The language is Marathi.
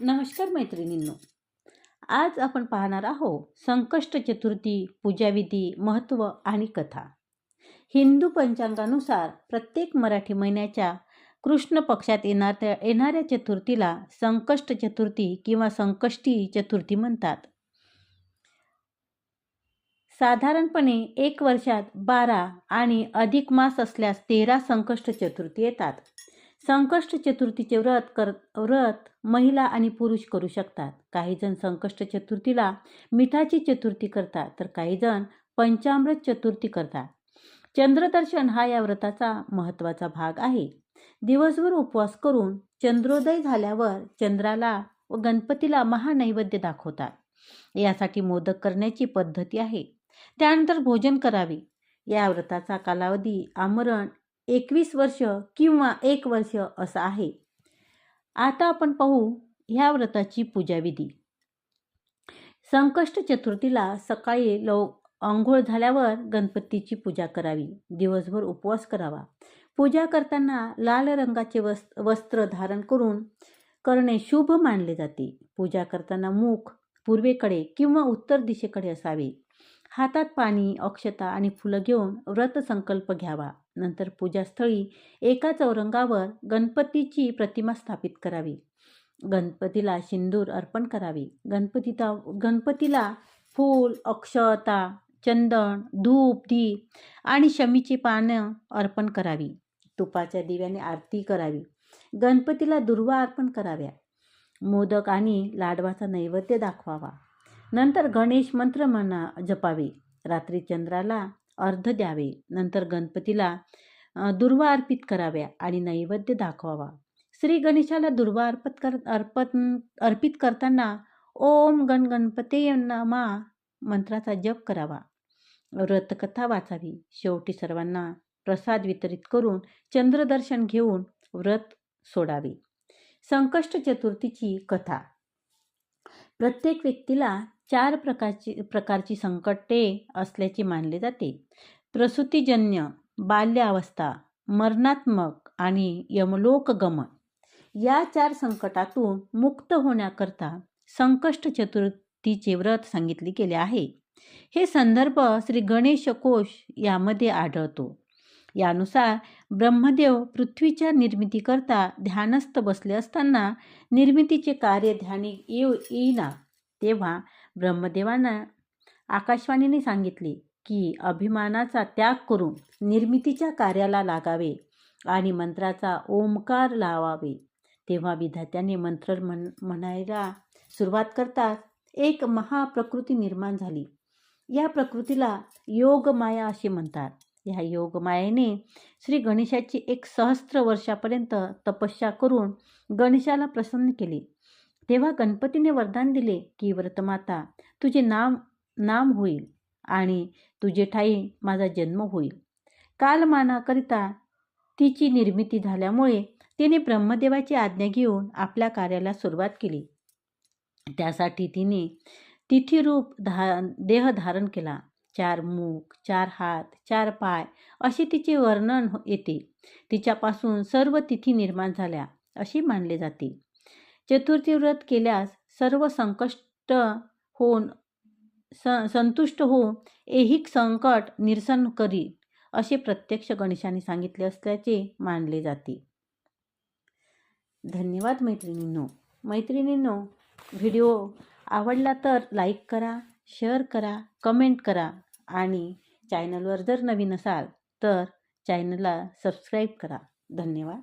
नमस्कार मैत्रिणींनो. आज आपण पाहणार आहोत संकष्ट चतुर्थी पूजाविधी महत्त्व आणि कथा. हिंदू पंचांगानुसार प्रत्येक मराठी महिन्याच्या कृष्ण पक्षात येणाऱ्या येणाऱ्या चतुर्थीला संकष्ट चतुर्थी किंवा संकष्टी चतुर्थी म्हणतात. साधारणपणे एक वर्षात बारा आणि अधिक मास असल्यास तेरा संकष्ट चतुर्थी येतात. संकष्ट चतुर्थीचे व्रत कर व्रत महिला आणि पुरुष करू शकतात. काही जण संकष्ट चतुर्थीला मिठाची चतुर्थी करतात तर काही जण पंचामृत चतुर्थी करतात. चंद्रदर्शन हा या व्रताचा महत्त्वाचा भाग आहे. दिवसभर उपवास करून चंद्रोदय झाल्यावर चंद्राला व गणपतीला महानैवेद्य दाखवतात. यासाठी मोदक करण्याची पद्धती आहे. त्यानंतर भोजन करावे. या व्रताचा कालावधी आमरण एकवीस वर्ष किंवा एक वर्ष असं आहे. आता आपण पाहू ह्या व्रताची पूजाविधी. संकष्ट चतुर्थीला सकाळी लव आंघोळ झाल्यावर गणपतीची पूजा करावी. दिवसभर उपवास करावा. पूजा करताना लाल रंगाचे वस् वस्त्र धारण करून करणे शुभ मानले जाते. पूजा करताना मुख पूर्वेकडे किंवा उत्तर दिशेकडे असावे. हातात पाणी अक्षता आणि फुलं घेऊन व्रत संकल्प घ्यावा. नंतर पूजास्थळी एका चौरंगावर गणपतीची प्रतिमा स्थापित करावी. गणपतीला सिंदूर अर्पण करावे. गणपतीचा गणपतीला फूल अक्षता चंदन धूप दीप आणि शमीची पानं अर्पण करावी. तुपाच्या दिव्याने आरती करावी. गणपतीला दुर्वा अर्पण कराव्या. मोदक आणि लाडवाचा नैवेद्य दाखवावा. नंतर गणेश मंत्र म्हणा जपावे. रात्री चंद्राला अर्ध द्यावे. नंतर गणपतीला दुर्वा अर्पित कराव्या आणि नैवेद्य दाखवावा. श्री गणेशाला दुर्वा अर्पत कर अर्पत अर्पित करताना ओम गण गणपते मा मंत्राचा जप करावा. व्रतकथा वाचावी. शेवटी सर्वांना प्रसाद वितरित करून चंद्रदर्शन घेऊन व्रत सोडावे. संकष्ट चतुर्थीची कथा. प्रत्येक व्यक्तीला चार प्रकारची प्रकारची संकटे असल्याचे मानले जाते. प्रसूतीजन्य बाल्यावस्था मरणात्मक आणि यमलोकगमन. या चार संकटातून मुक्त होण्याकरता संकष्ट चतुर्थीचे व्रत सांगितले गेले आहे. हे संदर्भ श्री गणेश कोश यामध्ये आढळतो. यानुसार ब्रह्मदेव पृथ्वीच्या निर्मितीकरता ध्यानस्थ बसले असताना निर्मितीचे कार्य ध्यानी येऊ येईना तेव्हा ब्रह्मदेवांना आकाशवाणीने सांगितले की अभिमानाचा त्याग करून निर्मितीच्या कार्याला लागावे आणि मंत्राचा ओंकार लावावे. तेव्हा विधात्याने मंत्र म्हण म्हणायला सुरुवात करताच एक महाप्रकृती निर्माण झाली. या प्रकृतीला योगमाया असे म्हणतात. ह्या योगमायेने श्री गणेशाची एक सहस्त्र वर्षापर्यंत तपस्या करून गणेशाला प्रसन्न केले. तेव्हा गणपतीने वरदान दिले की व्रतमाता तुझे नाम नाम होईल आणि तुझे ठाई माझा जन्म होईल. कालमानाकरिता तिची निर्मिती झाल्यामुळे तिने ब्रह्मदेवाची आज्ञा घेऊन आपल्या कार्याला सुरुवात केली. त्यासाठी तिने तिथीरूप धा देह धारण केला. चार मुख चार हात चार पाय असे तिचे वर्णन येते. तिच्यापासून सर्व तिथी निर्माण झाल्या अशी मानले जाते. चतुर्थी व्रत केल्यास सर्व संकष्ट होऊन स संतुष्ट होऊन ऐहिक संकट निरसन करी असे प्रत्यक्ष गणेशाने सांगितले असल्याचे मानले जाते. धन्यवाद मैत्रिणींनो. मैत्रिणींनो व्हिडिओ आवडला तर लाईक करा शेअर करा कमेंट करा आणि चॅनलवर जर नवीन असाल तर चॅनलला सबस्क्राईब करा. धन्यवाद.